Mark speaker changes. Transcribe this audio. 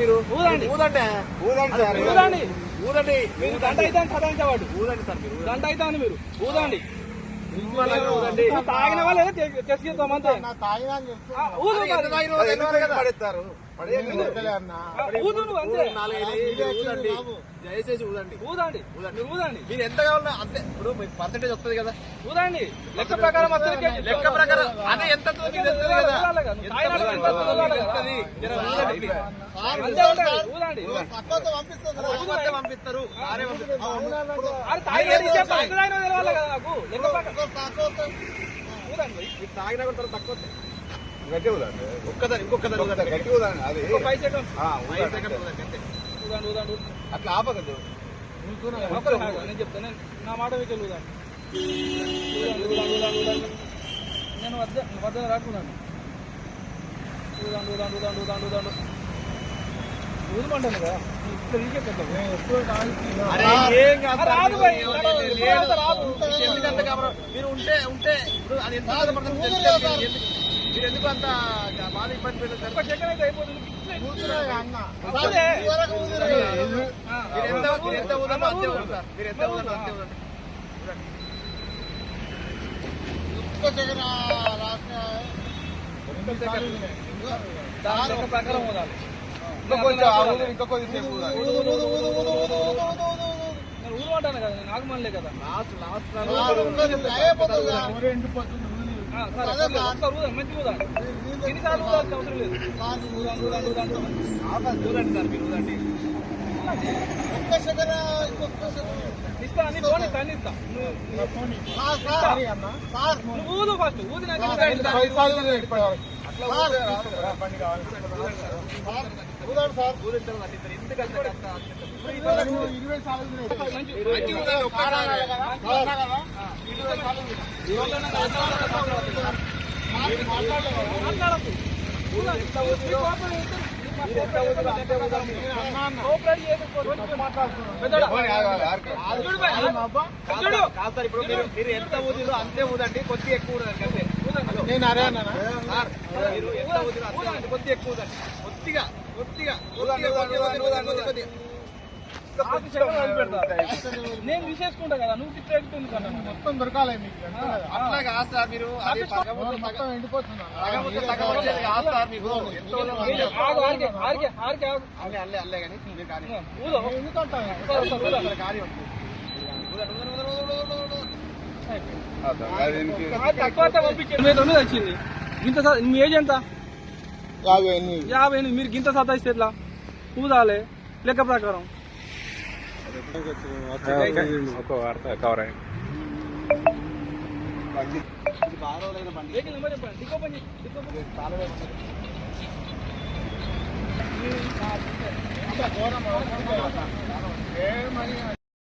Speaker 1: మీరు.
Speaker 2: ఊదండి
Speaker 3: మీరు దండ అయితే సదాయించేవాడు
Speaker 1: ఊదండి సార్ మీరు
Speaker 3: దండ అయితే అని మీరు. ఊదండి తాగిన వాళ్ళు తెచ్చిద్దాం అంతే.
Speaker 2: పడేస్తారు?
Speaker 1: దయచేసి ఊదండి.
Speaker 3: ఊదండి.
Speaker 1: ఊదండి.
Speaker 3: మీరు
Speaker 1: ఎంత కావాలన్నా అంతే. ఇప్పుడు మీకు పర్సంటేజ్ వస్తుంది కదా.
Speaker 3: ఊదండి. లెక్క ప్రకారం
Speaker 1: లెక్క ప్రకారం. అదే ఎంత పంపిస్తారు
Speaker 3: తాగినా
Speaker 1: కూడా తక్కువ
Speaker 2: గట్టి ఉదండి
Speaker 1: ఒక్కదాని ఇంకొకదాని
Speaker 3: ఉదండి
Speaker 2: అట్లా
Speaker 3: ఆపకండి. నేను చెప్తాను నా మాట మీకు నేను వద్ద వద్ద
Speaker 1: రాకుండా ఉదండి
Speaker 3: ఉదండి ఉదండి
Speaker 1: ఉదండి
Speaker 3: ఉదండి
Speaker 1: మీరు ఉంటే ఉంటే అది ఎంత మీరు అంత బాధ ఇబ్బంది పెట్టారు
Speaker 3: అయిపోతుంది.
Speaker 1: మీరు ఎంత
Speaker 3: ప్రకారం ఊదాలి
Speaker 2: ఇంకా కొంచెం ఆరు ఇంకా కొద్దిసేపు
Speaker 3: ఊరుకుంటాను కదా నాకు మనలే కదా.
Speaker 1: లాస్ట్ లాస్ట్
Speaker 3: ఎన్నిసార్లు అవసరం లేదు.
Speaker 1: చూడండి సార్ మీరు
Speaker 3: చూడండి నువ్వు ఊదు ఫస్ట్ ఊదినాక మాట్లాడుతున్నాను
Speaker 1: కాదు సార్ ఇప్పుడు మీరు ఎంత ఊదిలో అంతే ఊదండి కొద్ది ఎక్కువ ఊడదండి అంతే
Speaker 2: నేను అరే
Speaker 1: అన్నా? ఎక్కువ
Speaker 3: నేను తీసేసుకుంటా కదా నువ్వు
Speaker 2: మొత్తం దొరకాలి మీకు
Speaker 1: అట్లా కాదు? సార్ మీరు
Speaker 2: మొత్తం
Speaker 3: తొమ్మిది వచ్చింది గింత మీ ఏజ్ ఎంత
Speaker 2: యాభై ఎనిమిది
Speaker 3: యాభై ఎనిమిది మీరు గింత సతాయిస్తే ఎట్లా ఊదాలి లెక్క ప్రకారం
Speaker 4: ఒక వార్త కవర్